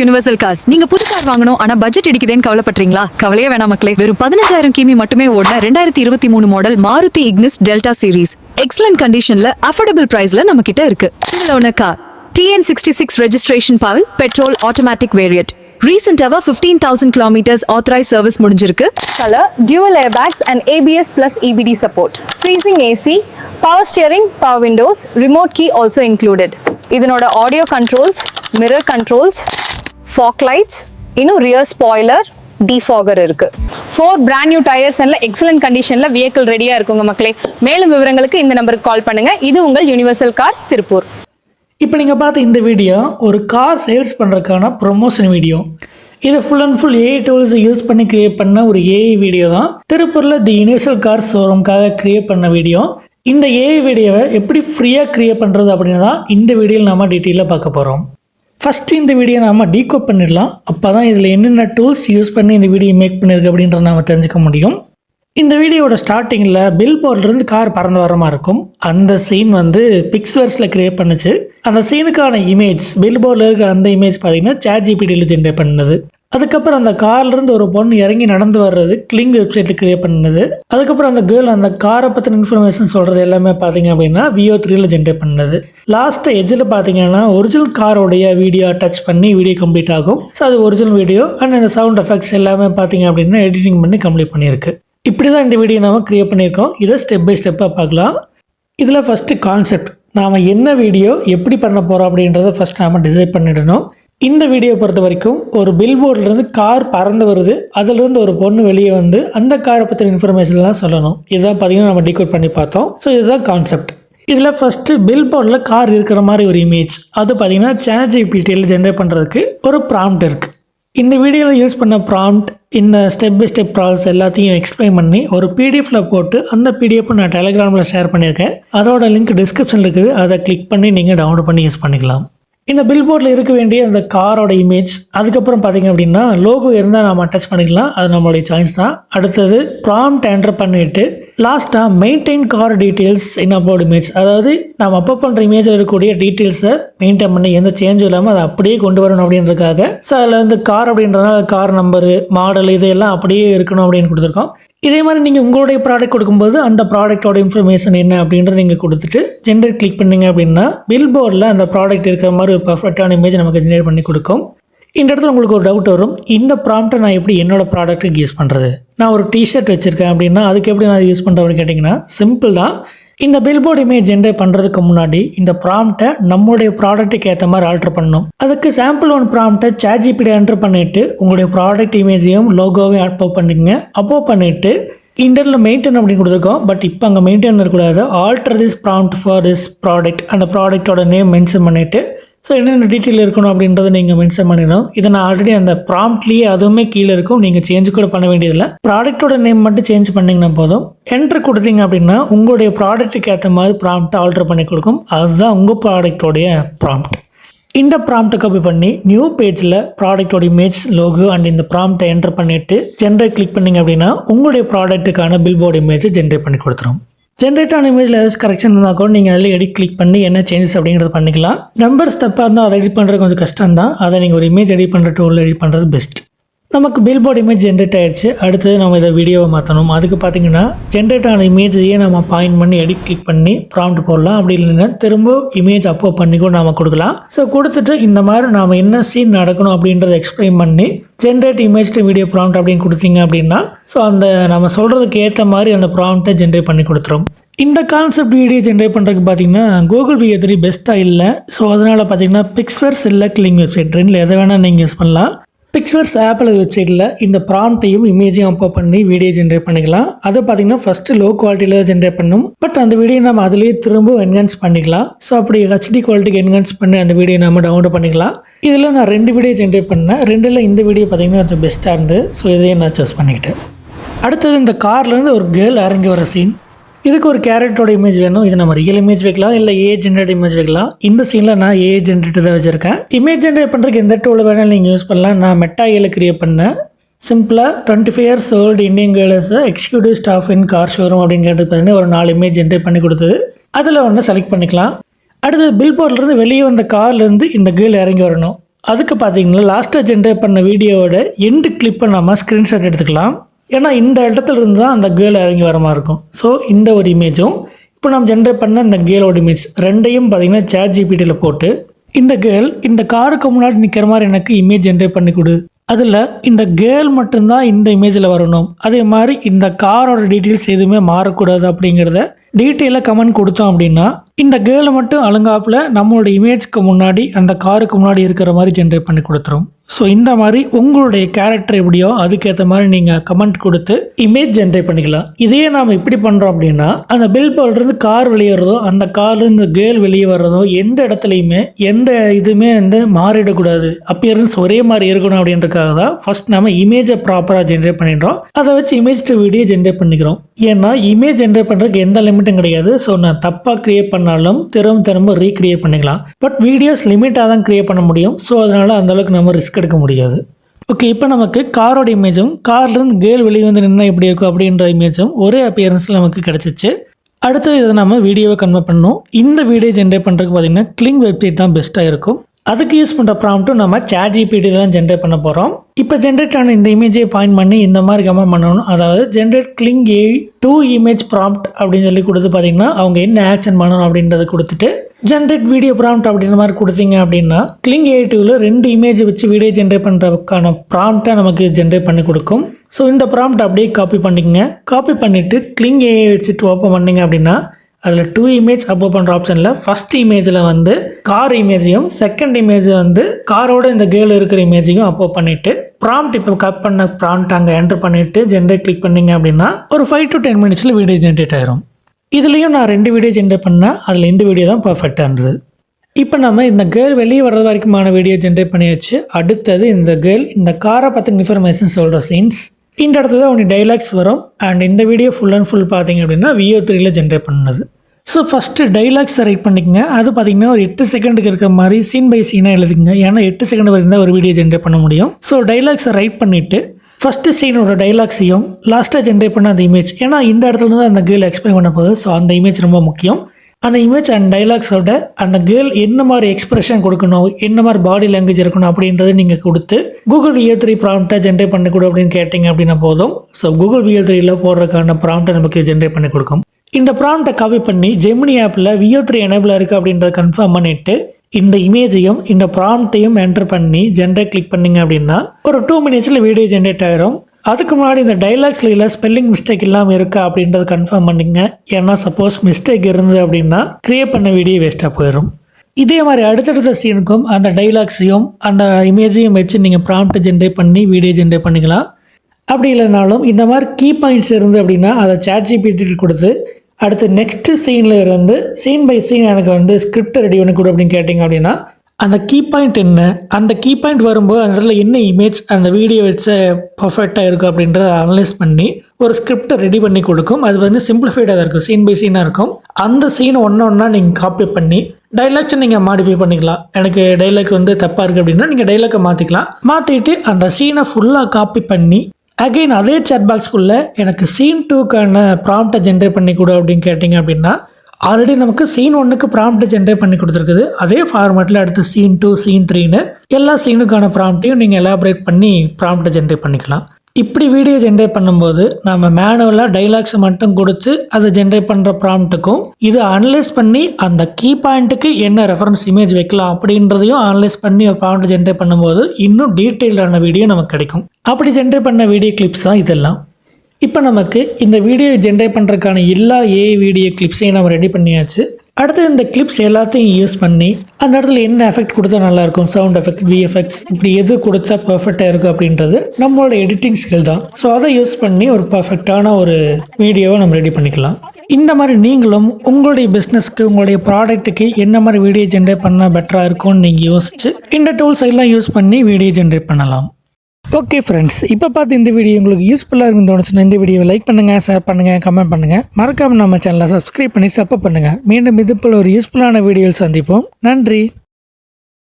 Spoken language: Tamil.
யுனிவர்சல் கார்ஸ் நீங்க புது கார் வாங்கணும் ஆனா பட்ஜெட் இடிக்குதேன்னு கவலைப்படுறீங்களா? கவலையே வேணாம் மக்களே. வெறும் பதினஞ்சாயிரம் கிமி மட்டுமே ஓடின ரெண்டாயிரத்தி இருபத்தி மூணு model Maruti Ignis Delta series excellent கண்டிஷன்ல அஃபோர்டபுள் பிரைஸ்ல நம்ம கிட்ட இருக்கு. இதுல car TN sixty six registration power petrol automatic variant ரீசெண்டாவா fifteen thousand kilometres authorised service முடிஞ்சிருக்கு. Colour dual air bags and ABS plus EBD support freezing AC power steering power windows remote key also included இதனோட audio controls mirror controls fog lights இன்னும் ரியர் ஸ்பாய்லர் டிஃபாகர் இருக்கு. ஃபோர் பிராண்ட் நியூ டயர்ஸ் அண்ட்ல எக்ஸலன்ட் கண்டிஷன்ல வெஹிக்கிள் ரெடியா இருக்குங்க மக்களே. மேலும் விவரங்களுக்கு இந்த நம்பருக்கு கால் பண்ணுங்க. இது உங்கள் யுனிவர்சல் கார்ஸ் திருப்பூர். இப்போ நீங்கள் பார்த்த இந்த வீடியோ ஒரு கார் சேல்ஸ் பண்ணுறதுக்கான ப்ரொமோஷன் வீடியோ இது full and full AI tools use பண்ணி கிரியேட் பண்ண ஒரு ஏஐ வீடியோ தான். திருப்பூரில் தி யூனிவர்சல் கார் ஷோரூம்காக கிரியேட் பண்ண வீடியோ இந்த ஏஐ வீடியோவை எப்படி ஃப்ரீயாக கிரியேட் பண்ணுறது அப்படின்னு தான் இந்த வீடியோவில் நம்ம டீட்டெயிலாக பார்க்க போகிறோம் ஃபஸ்ட்டு இந்த வீடியோ நாம டீகோ பண்ணிடலாம். அப்போ தான் இதில் என்னென்ன டூல்ஸ் யூஸ் பண்ணி இந்த வீடியோ மேக் பண்ணியிருக்கு அப்படின்றத நாம் தெரிஞ்சுக்க முடியும். இந்த வீடியோவோட ஸ்டார்டிங்கில் பில் போர்ட்லேருந்து கார் பறந்து வர மாதிரி இருக்கும். அந்த சீன் வந்து பிக்ஸ்வர்ஸில் கிரியேட் பண்ணுச்சு. அந்த சீனுக்கான இமேஜ் பில் போர்டில் இருக்கிற அந்த இமேஜ் பார்த்தீங்கன்னா சேட் ஜிபிடியில் ஜென்ரேட் பண்ணது. அதுக்கப்புறம் அந்த கார்லேருந்து ஒரு பொண்ணு இறங்கி நடந்து வர்றது கிளிங் வெப்சைட்டில் கிரியேட் பண்ணது. அதுக்கப்புறம் அந்த கேர்ள் அந்த காரை பற்றின இன்ஃபர்மேஷன் சொல்கிறது எல்லாமே பார்த்தீங்க அப்படின்னா விஓ த்ரீல ஜென்ரேட் பண்ணது. லாஸ்ட்டு எஜ்ஜில் பார்த்தீங்கன்னா ஒரிஜினல் காரோடைய வீடியோ டச் பண்ணி வீடியோ கம்ப்ளீட் ஆகும். ஸோ அது ஒரிஜினல் வீடியோ அண்ட் இந்த சவுண்ட் எஃபெக்ட்ஸ் எல்லாமே பார்த்தீங்க அப்படின்னா எடிட்டிங் பண்ணி கம்ப்ளீட் பண்ணியிருக்கு. இப்படி தான் இந்த வீடியோ நாம கிரியேட் பண்ணியிருக்கோம். இதை ஸ்டெப் பை ஸ்டெப்பாக பார்க்கலாம். இதில் ஃபஸ்ட்டு கான்செப்ட் நாம் என்ன வீடியோ எப்படி பண்ண போகிறோம் அப்படின்றத ஃபஸ்ட் நாம் டிசைட் பண்ணிடணும். இந்த வீடியோ பொறுத்த வரைக்கும் ஒரு பில்போர்ட்லேருந்து கார் பறந்து வருது. அதிலிருந்து ஒரு பொண்ணு வெளியே வந்து அந்த காரை பற்றின இன்ஃபர்மேஷன்லாம் சொல்லணும். இதுதான் பார்த்தீங்கன்னா நம்ம டிகோட் பண்ணி பார்த்தோம். ஸோ இதுதான் கான்செப்ட் இதில் ஃபஸ்ட்டு பில் போர்டில் கார் இருக்கிற மாதிரி ஒரு இமேஜ் அது பார்த்தீங்கன்னா சேட் ஜிபிடியில் ஜென்ரேட் பண்ணுறதுக்கு ஒரு ப்ராம்ப்ட் இருக்குது இந்த வீடியோவில் யூஸ் பண்ண ப்ராம்ப்ட் இந்த ஸ்டெப் பை ஸ்டெப் ப்ராசஸ் எல்லாத்தையும் எக்ஸ்பிளைன் பண்ணி ஒரு பிடிஎஃப்ல போட்டு அந்த பிடிஎஃப் நான் டெலிகிராமில் ஷேர் பண்ணியிருக்கேன். அதோட லிங்க் டிஸ்கிரிப்ஷனில் இருக்குது. அதை கிளிக் பண்ணி நீங்கள் டவுன்லோட் பண்ணி யூஸ் பண்ணிக்கலாம். இந்த பில்போர்டில் இருக்க வேண்டிய அந்த காரோட இமேஜ் அதுக்கப்புறம் பார்த்தீங்க அப்படின்னா லோகோ இருந்தால் நம்ம அட்டாச் பண்ணிக்கலாம். அது நம்மளுடைய சாய்ஸ் தான். அடுத்தது ப்ராம்ட் என்டர் பண்ணிட்டு லாஸ்ட்டாக maintain car details in upload image அதாவது நம்ம அப்போ பண்ணுற இமேஜில் இருக்கக்கூடிய டீட்டெயில்ஸை மெயின்டைன் பண்ணி எந்த சேஞ்சும் இல்லாமல் அதை அப்படியே கொண்டு வரணும் அப்படின்றதுக்காக. ஸோ அதில் வந்து கார் அப்படின்றதுனால கார் நம்பரு மாடல் இதெல்லாம் அப்படியே இருக்கணும் அப்படின்னு கொடுத்துருக்கோம். இதே மாதிரி நீங்கள் உங்களுடைய ப்ராடக்ட் கொடுக்கும்போது அந்த ப்ராடக்ட்டோட இன்ஃபர்மேஷன் என்ன அப்படின்றத நீங்கள் கொடுத்துட்டு ஜென்ரேட் கிளிக் பண்ணீங்க அப்படின்னா பில் போர்டில் அந்த ப்ராடக்ட் இருக்கிற மாதிரி ஒரு பர்ஃபெக்டான இமேஜ் நமக்கு ஜென்ரேட் பண்ணி கொடுக்கும். இந்த இடத்துல உங்களுக்கு ஒரு டவுட் வரும். இந்த ப்ராம்ப்ட்டை நான் எப்படி என்னோட ப்ராடக்ட்டுக்கு யூஸ் பண்ணுறது நான் ஒரு டிஷர்ட் வச்சுருக்கேன் அப்படின்னா அதுக்கு எப்படி நான் யூஸ் பண்ணுறேன் அப்படின்னு கேட்டிங்கன்னா சிம்பிள் தான். இந்த பில்போர்ட் இமேஜ் ஜென்ரேட் பண்ணுறதுக்கு முன்னாடி இந்த ப்ராம்ட்டை நம்மளுடைய ப்ராடக்ட்டுக்கு ஏற்ற மாதிரி ஆல்டர் பண்ணணும். அதுக்கு சாம்பிள் ஒன் ப்ராம்ட்டை சேட் ஜிபிடி என்டர் பண்ணிவிட்டு உங்களுடைய ப்ராடக்ட் இமேஜையும் லோகோவையும் அப்போ பண்ணிங்க அப்போ பண்ணிவிட்டு இன்டர்ல மெயின்டைன் அப்படின்னு கொடுத்துருக்கோம். பட் இப்போ அங்கே மெயின்டைன் இருக்கக்கூடாது alter this prompt for this product அந்த ப்ராடக்ட்டோட நேம் மென்ஷன் பண்ணிவிட்டு ஸோ என்னென்ன டீட்டெயில் இருக்கணும் அப்படின்றத நீங்கள் மென்ஷன் பண்ணிடணும். இதை நான் ஆல்ரெடி அந்த ப்ராம்ப்ட்லேயே அதுவுமே கீழே இருக்கும். நீங்கள் சேஞ்ச் கூட பண்ண வேண்டியதில்லை. ப்ராடக்ட்டோட நேம் மட்டும் சேஞ்ச் பண்ணிங்கன்னா போதும். என்ட்ரு கொடுத்தீங்க அப்படின்னா உங்களுடைய ப்ராடக்ட்டுக்கு ஏற்ற மாதிரி ப்ராம்ப்ட்டை ஆல்டர் பண்ணி கொடுக்கும். அதுதான் உங்கள் ப்ராடக்ட்டோடைய ப்ராம்ப்ட் இந்த ப்ராம்ப்டை காப்பி பண்ணி நியூ பேஜில் ப்ராடக்ட்டோட இமேஜ் லோகோ அண்ட் இந்த ப்ராம்ப்டை என்டர் பண்ணிவிட்டு ஜென்ரேட் கிளிக் பண்ணீங்க அப்படின்னா உங்களுடைய ப்ராடக்ட்டுக்கான பில்போர்டு இமேஜை ஜென்ரேட் பண்ணி கொடுத்துரும். ஜென்ரேட் ஆன இமேஜில் ஏதாச்சும் கரெக்ஷன் இருந்தால் கூட நீங்கள் அதில் எடிட் கிளிக் பண்ணி என்ன சேஞ்சஸ் அப்படிங்கிறது பண்ணிக்கலாம். நம்பர்ஸ் தப்பாக இருந்தால் அதை எடிட் பண்ணுறது கொஞ்சம் கஷ்டம் தான் அதை நீங்கள் ஒரு இமேஜ் எடிட் பண்ணுற டூலில் எடிட் பண்ணுறது பெஸ்ட் நமக்கு பில்போர்ட் இமேஜ் ஜென்ரேட் ஆகிடுச்சு அடுத்து நம்ம இதை வீடியோவை மாற்றணும் அதுக்கு பார்த்தீங்கன்னா ஜென்ரேட் ஆன இமேஜையே நம்ம பாயிண்ட் பண்ணி எடிட் கிளிக் பண்ணி ப்ராம்ப்ட் போடலாம். அப்படி இல்லைன்னா திரும்ப இமேஜ் அப்போ பண்ணி கூட நாம கொடுக்கலாம். ஸோ கொடுத்துட்டு இந்த மாதிரி நாம் என்ன சீன் நடக்கணும் அப்படின்றத எக்ஸ்பிளைன் பண்ணி generate image to video prompt அப்படின்னு கொடுத்தீங்க அப்படின்னா ஸோ அந்த நம்ம சொல்கிறதுக்கு ஏற்ற மாதிரி அந்த ப்ராம்ப்டை ஜென்ரேட் பண்ணி கொடுத்துரும். இந்த கான்செப்ட் வீடியோ ஜென்ரேட் பண்ணுறதுக்கு பார்த்தீங்கன்னா கூகுள் பிஏ த்ரீ பெஸ்ட்டாக இல்லை. ஸோ அதனால் பார்த்தீங்கன்னா பிக்ஸ்வர்ஸ் இல்லை கிளிங் வெப்சைட் ரெண்டில் எதை வேணால் நீங்கள் யூஸ் பண்ணலாம். பிக்ஸ்வர்ஸ் ஆப்பிள் வெப்சைட்டில் இந்த ப்ராம்ப்டையும் இமேஜையும் அப்போ பண்ணி வீடியோ ஜென்ரேட் பண்ணிக்கலாம். அதை பார்த்தீங்கன்னா ஃபஸ்ட்டு லோ குவாலிட்டியில் ஜென்ரேட் பண்ணும். பட் அந்த வீடியோ நம்ம அதிலேயே திரும்ப என்ஹான்ஸ் பண்ணிக்கலாம். ஸோ அப்படி ஹெச்டி குவாலிட்டிக்கு என்ஹான்ஸ் பண்ணி அந்த வீடியோ நம்ம டவுன்லோட் பண்ணிக்கலாம். இதில் நான் ரெண்டு வீடியோ ஜென்ரேட் பண்ணேன். ரெண்டில் இந்த வீடியோ பார்த்தீங்கன்னா கொஞ்சம் பெஸ்ட்டாக இருந்து ஸோ இதையும் நான் சூஸ் பண்ணிக்கிட்டேன். அடுத்தது இந்த கார்லேருந்து ஒரு கேர்ள் இறங்கி வர சீன் இதுக்கு ஒரு கேரக்டரோட இமேஜ் வேணும். இது நம்ம ரியல் இமேஜ் வைக்கலாம் இல்லை ஏ ஜென்ரேட் இமேஜ் வைக்கலாம். இந்த சீனில் நான் ஏ ஜென்ரேட் தான் வச்சுருக்கேன். இமேஜ் ஜென்ரேட் பண்ணுறதுக்கு எந்த டூல் வேணாலும் நீங்கள் யூஸ் பண்ணலாம். நான் மெட்டா ஏல கிரியேட் பண்ணேன் சிம்பிளாக twenty five years old Indian girls executive staff in car showroom அப்படிங்கிறது பார்த்தீங்கன்னா ஒரு நாலு இமேஜ் ஜென்ரேட் பண்ணி கொடுத்தது. அதில் ஒன்று செலக்ட் பண்ணிக்கலாம். அடுத்து பில் போர்ட்லேருந்து வெளியே வந்த கார்லேருந்து இந்த கேர்ள் இறங்கி வரணும். அதுக்கு பார்த்தீங்கன்னா லாஸ்ட்டாக ஜென்ரேட் பண்ண வீடியோவோட எண்டு கிளிப்பை நம்ம ஸ்க்ரீன்ஷாட் எடுத்துக்கலாம். ஏன்னா இந்த இடத்துல இருந்து தான் அந்த கேர்ள் இறங்கி வர மாதிரி இருக்கும். ஸோ இந்த ஒரு இமேஜும் இப்போ நம்ம ஜென்ரேட் பண்ண இந்த கேர்ளோட இமேஜ் ரெண்டையும் பார்த்தீங்கன்னா சேட் ஜிபிடியில் போட்டு இந்த கேர்ள் இந்த காருக்கு முன்னாடி நிற்கிற மாதிரி எனக்கு இமேஜ் ஜென்ரேட் பண்ணி கொடு. அதில் இந்த கேர்ள் மட்டும்தான் இந்த இமேஜில் வரணும். அதே மாதிரி இந்த காரோட டீட்டெயில்ஸ் எதுவுமே மாறக்கூடாது அப்படிங்கிறத டீட்டெயிலாக கமெண்ட் கொடுத்தோம் அப்படின்னா இந்த கேர்ளை மட்டும் அலங்காப்பில் நம்மளோட இமேஜ்க்கு முன்னாடி அந்த காருக்கு முன்னாடி இருக்கிற மாதிரி ஜென்ரேட் பண்ணி கொடுத்துரும். ஸோ இந்த மாதிரி உங்களுடைய கேரக்டர் எப்படியோ அதுக்கேற்ற மாதிரி நீங்கள் கமெண்ட் கொடுத்து இமேஜ் ஜென்ரேட் பண்ணிக்கலாம். இதே நாம் இப்படி பண்ணுறோம் அப்படின்னா அந்த பில் இருந்து கார் வெளியேறதோ அந்த கார்லேருந்து கேர்ள் வெளியே வர்றதோ எந்த இடத்துலையுமே எந்த இதுவுமே வந்து மாறிடக்கூடாது. அப்பியரன்ஸ் ஒரே மாதிரி இருக்கணும் அப்படின்றக்காக தான் ஃபர்ஸ்ட் நம்ம இமேஜை ப்ராப்பராக ஜென்ரேட் பண்ணிடுறோம். அதை வச்சு இமேஜ் டு வீடியோ ஜென்ரேட் பண்ணிக்கிறோம். ஏன்னா இமேஜ் ஜென்ரேட் பண்ணுறதுக்கு எந்த லிமிட்டும் கிடையாது. ஸோ நான் தப்பாக க்ரியேட் பண்ணாலும் திரும்ப திரும்ப ரீக்ரியேட் பண்ணிக்கலாம். பட் வீடியோஸ் லிமிட்டாக தான் க்ரியேட் பண்ண முடியும். ஸோ அதனால் அந்தளவுக்கு நம்ம ரிஸ்க் எடுக்க முடியாது. ஓகே இப்போ நமக்கு காரோட இமேஜும் கார்லேருந்து கேர்ள் வெளியே வந்து நின்று எப்படி இருக்கும் அப்படின்ற இமேஜும் ஒரே அப்பியரன்ஸில் நமக்கு கிடச்சிச்சு. அடுத்து இதை நம்ம வீடியோவை கன்வெர்ட் பண்ணணும். இந்த வீடியோ ஜென்ரேட் பண்ணுறதுக்கு பார்த்திங்கன்னா கிளிங் வெப்சைட் தான் பெஸ்ட்டாக இருக்கும். அதுக்கு யூஸ் பண்ணுற ப்ராம்ட்டும் நம்ம சேட் ஜிபிடி தான் ஜென்ரேட் பண்ண போகிறோம் இப்போ ஜென்ரேட் ஆன இந்த இமேஜை பாயிண்ட் பண்ணி இந்த மாதிரி கமெண்ட் பண்ணணும். அதாவது generate cling a to image prompt அப்படின்னு சொல்லி கொடுத்து பார்த்தீங்கன்னா அவங்க என்ன ஆக்ஷன் பண்ணணும் அப்படின்றத கொடுத்துட்டு ஜென்ரேட் வீடியோ ப்ராம்ப்ட் அப்படின்ற மாதிரி கொடுத்தீங்க அப்படின்னா கிளிங் ஏ டூவில் ரெண்டு இமேஜ் வச்சு வீடியோ ஜென்ரேட் பண்ணுறதுக்கான ப்ராம்ப்டை நமக்கு ஜென்ரேட் பண்ணி கொடுக்கும். ஸோ இந்த ப்ராம்ப்ட் அப்படியே காப்பி பண்ணிக்கங்க. காப்பி பண்ணிவிட்டு கிளிங் ஏஐ வச்சுட்டு ஓப்பன் பண்ணீங்க அப்படின்னா அதில் டூ இமேஜ் அப்லோட் பண்ணுற ஆப்ஷனில் ஃபஸ்ட் இமேஜில் வந்து கார் இமேஜையும் செகண்ட் இமேஜ் வந்து காரோட இந்த கேர்ள் இருக்கிற இமேஜையும் அப்லோட் பண்ணிவிட்டு ப்ராம்ப்ட் இப்போ கட் பண்ண ப்ராம்ப்ட் அங்கே என்டர் பண்ணிவிட்டு ஜென்ரேட் கிளிக் பண்ணீங்க அப்படின்னா ஒரு ஃபைவ் டு டென் மினிட்ஸில் வீடியோ ஜென்ரேட் ஆயிரும். இதுலேயும் நான் ரெண்டு வீடியோ ஜென்ரேட் பண்ணேன் அதில் இந்த வீடியோ தான் பர்ஃபெக்டாக இருந்தது. இப்போ நம்ம இந்த கேர்ள் வெளியே வர்றது வரைக்குமான வீடியோ ஜென்ரேட் பண்ணியாச்சு. அடுத்தது இந்த கேர்ள் இந்த காரை பற்றின இன்ஃபர்மேஷன் சொல்கிற சீன்ஸ் இந்த இடத்துல தான் உனக்கு டைலாக்ஸ் வரும். அண்ட் இந்த வீடியோ ஃபுல் அண்ட் ஃபுல் பார்த்தீங்க அப்படின்னா விஓ த்ரீல ஜென்ரேட் பண்ணது ஸோ ஃபஸ்ட்டு டைலாக்ஸை ரைட் பண்ணிக்கங்க. அது பார்த்தீங்கன்னா ஒரு எட்டு செகண்டுக்கு இருக்கிற மாதிரி சீன் பை சீனாக எழுதுங்க ஏன்னா எட்டு செகண்ட் வரைக்கும் தான் ஒரு வீடியோ ஜென்ரேட் பண்ண முடியும். ஸோ டைலாக்ஸை ரைட் பண்ணிவிட்டு ஃபஸ்ட்டு சீனோட டைலாக்ஸையும் லாஸ்ட்டாக ஜென்ரேட் பண்ண அந்த இமேஜ் ஏன்னா இந்த இடத்துல தான் அந்த கேர்ள் எக்ஸ்பிளைன் பண்ண போகுது. ஸோ அந்த இமேஜ் ரொம்ப முக்கியம். அந்த இமேஜ் அண்ட் டைலாக்ஸோட அந்த கேர்ள் என்ன மாதிரி எக்ஸ்பிரஷன் கொடுக்கணும் என்ன மாதிரி பாடி லாங்குவேஜ் இருக்கணும் அப்படின்றத நீங்கள் கொடுத்து கூகுள் விஎல் த்ரீ ப்ராம்ப்டை ஜென்ரேட் பண்ணி கொடு அப்படின்னு கேட்டிங்க அப்படின்னா போதும். ஸோ கூகுள் விஎல் த்ரீயில் போடுறதுக்கான ப்ராம்ப்டை நமக்கு ஜென்ரேட் பண்ணி கொடுக்கும். இந்த ப்ராம்ப்டை காப்பி பண்ணி ஜெமினி ஆப்பில் விஎல் த்ரீ எனேபிள் இருக்குது அப்படின்றத கன்ஃபார்ம் பண்ணிவிட்டு இந்த இமேஜையும் இந்த ப்ராம்ப்டையும் என்டர் பண்ணி ஜென்ரேட் கிளிக் பண்ணிங்க அப்படின்னா ஒரு டூ மினிட்ஸில் வீடியோ ஜென்ரேட் ஆகிரும் அதுக்கு முன்னாடி இந்த டைலாக்ஸில் இல்லை ஸ்பெல்லிங் மிஸ்டேக் இல்லாமல் இருக்கா அப்படின்றத கன்ஃபார்ம் பண்ணிங்க. ஏன்னா சப்போஸ் மிஸ்டேக் இருந்தது அப்படின்னா க்ரியேட் பண்ண வீடியோ வேஸ்ட்டாக போயிடும் இதே மாதிரி அடுத்தடுத்த சீனுக்கும் அந்த டைலாக்ஸையும் அந்த இமேஜையும் வச்சு நீங்கள் ப்ராம்ப்ட் ஜென்ரேட் பண்ணி வீடியோ ஜென்ரேட் பண்ணிக்கலாம். அப்படி இல்லைனாலும் இந்த மாதிரி கீ பாயிண்ட்ஸ் இருந்து அப்படின்னா அதை சேட் ஜிபிடி கொடுத்து அடுத்து நெக்ஸ்ட்டு சீனில் இருந்து சீன் பை சீன் எனக்கு வந்து ஸ்கிரிப்ட் ரெடி பண்ணி கொடு அப்படின்னு கேட்டிங்க அப்படின்னா அந்த கீ பாயிண்ட் என்ன? அந்த கீ பாயிண்ட் வரும்போது அந்த இடத்துல என்ன இமேஜ் அந்த வீடியோ வச்சு பர்ஃபெக்டாக இருக்குது அப்படின்றத அனலைஸ் பண்ணி ஒரு ஸ்கிரிப்டை ரெடி பண்ணி கொடுக்கும். அது வந்து சிம்பிளிஃபைடாக இருக்கும். சீன் பை சீனாக இருக்கும். அந்த சீனை ஒன்று ஒன்றா நீங்கள் காப்பி பண்ணி டைலாக்ஸை நீங்கள் மாடிஃபை பண்ணிக்கலாம். எனக்கு டைலாக் வந்து தப்பாக இருக்குது அப்படின்னா நீங்கள் டைலாக்கை மாற்றிக்கலாம் மாற்றிட்டு அந்த சீனை ஃபுல்லாக காப்பி பண்ணி அகைன் அதே சேட் பாக்ஸ்க்குள்ளே எனக்கு சீன் டூக்கான ப்ராம்ப்டை ஜென்ரேட் பண்ணி கொடு அப்படின்னு கேட்டிங்க அப்படின்னா ஆல்ரெடி நமக்கு சீன் ஒன்றுக்கு ப்ராம்ப்ட் ஜென்ரேட் பண்ணி கொடுத்துருக்குது. அதே ஃபார்மேட்டில் அடுத்து சீன் டூ சீன் த்ரீன்னு எல்லா சீனுக்கான ப்ராம்ப்டையும் நீங்கள் எலாபரேட் பண்ணி ப்ராம்ப்டை ஜென்ரேட் பண்ணிக்கலாம். இப்படி வீடியோ ஜென்ரேட் பண்ணும்போது நம்ம மேனுவலாக டைலாக்ஸை மட்டும் கொடுத்து அதை ஜென்ரேட் பண்ணுற ப்ராம்ப்ட்டுக்கும் இதை அனலைஸ் பண்ணி அந்த கீ பாயிண்ட்டுக்கு என்ன ரெஃபரன்ஸ் இமேஜ் வைக்கலாம் அப்படின்றதையும் அனலைஸ் பண்ணி ஒரு ப்ராம்ப்ட் ஜென்ரேட் பண்ணும்போது இன்னும் டீட்டெயில்டான வீடியோ நமக்கு கிடைக்கும். அப்படி ஜென்ரேட் பண்ண வீடியோ கிளிப்ஸ் தான் இதெல்லாம். இப்போ நமக்கு இந்த வீடியோ ஜென்ரேட் பண்ணுறதுக்கான எல்லா ஏஐ வீடியோ கிளிப்ஸையும் நம்ம ரெடி பண்ணியாச்சு. அடுத்து இந்த கிளிப்ஸ் எல்லாத்தையும் யூஸ் பண்ணி அந்த இடத்துல என்ன எஃபெக்ட் கொடுத்தா நல்லாயிருக்கும் சவுண்ட் எஃபெக்ட் விஎஃபெக்ட்ஸ் இப்படி எது கொடுத்தா பர்ஃபெக்டாக இருக்கும் அப்படின்றது நம்மளோட எடிட்டிங் ஸ்கில் தான். ஸோ அதை யூஸ் பண்ணி ஒரு பர்ஃபெக்டான ஒரு வீடியோவை நம்ம ரெடி பண்ணிக்கலாம். இந்த மாதிரி நீங்களும் உங்களுடைய பிஸ்னஸ்க்கு உங்களுடைய ப்ராடக்ட்டுக்கு என்ன மாதிரி வீடியோ ஜென்ரேட் பண்ணால் பெட்டராக இருக்கும்னு நீங்கள் யோசிச்சு இந்த டூல்ஸ் எல்லாம் யூஸ் பண்ணி வீடியோ ஜென்ரேட் பண்ணலாம். ஓகே ஃப்ரெண்ட்ஸ் இப்போ பார்த்து இந்த வீடியோ உங்களுக்கு யூஸ்ஃபுல்லாக இருக்குன்னு தோணுச்சுன்னா இந்த வீடியோவை லைக் பண்ணுங்கள் ஷேர் பண்ணுங்கள் கமெண்ட் பண்ணுங்கள் மறக்காமல் நம்ம சேனலை சப்ஸ்கிரைப் பண்ணி சப்போர்ட் பண்ணுங்கள் மீண்டும் இது போல் ஒரு யூஸ்ஃபுல்லான வீடியோவில் சந்திப்போம். நன்றி.